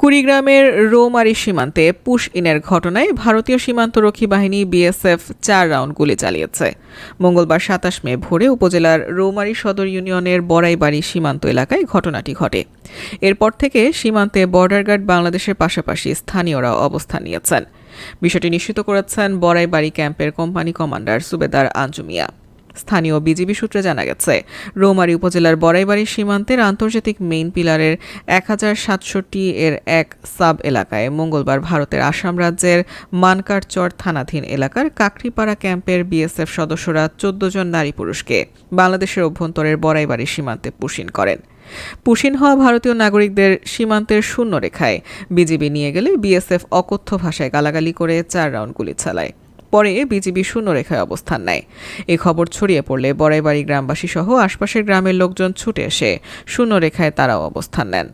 কুড়িগ্রামের রৌমারী সীমান্তে পুশ ইনের ঘটনায় ভারতীয় সীমান্তরক্ষী বাহিনী বিএসএফ চার রাউন্ড গুলি চালিয়েছে। মঙ্গলবার সাতাশ মে ভোরে উপজেলার রৌমারী সদর ইউনিয়নের বড়াইবাড়ি সীমান্ত এলাকায় ঘটনাটি ঘটে। এরপর থেকে সীমান্তে বর্ডার গার্ড বাংলাদেশের পাশাপাশি স্থানীয়রা অবস্থান নিয়েছেন। বিষয়টি নিশ্চিত করেছেন বড়াইবাড়ি ক্যাম্পের কোম্পানি কমান্ডার সুবেদার আঞ্জুমিয়া। স্থানীয় বিজিবি সূত্রে জানা গেছে, রৌমারী উপজেলার বড়াইবাড়ি সীমান্তের আন্তর্জাতিক মেইন পিলারের এক হাজার সাতষট্টি এর এক সাব এলাকায় মঙ্গলবার ভারতের আসাম রাজ্যের মানকারচর থানাধীন এলাকার কাকরিপাড়া ক্যাম্পের বিএসএফ সদস্যরা চোদ্দ জন নারী পুরুষকে বাংলাদেশের অভ্যন্তরের বড়াইবাড়ি সীমান্তে পুশিন করেন। পুশিন হওয়া ভারতীয় নাগরিকদের সীমান্তের শূন্য রেখায় বিজিবি নিয়ে গেলে বিএসএফ অকথ্য ভাষায় গালাগালি করে চার রাউন্ড গুলি চালায়। পরে বিজিবি শূন্য রেখায় অবস্থান নেয়। এই খবর ছড়িয়ে পড়লে বড়াইবাড়ি গ্রামবাসী সহ আশপাশের গ্রামের লোকজন ছুটে এসে শূন্যরেখায় তারাও অবস্থান নেন।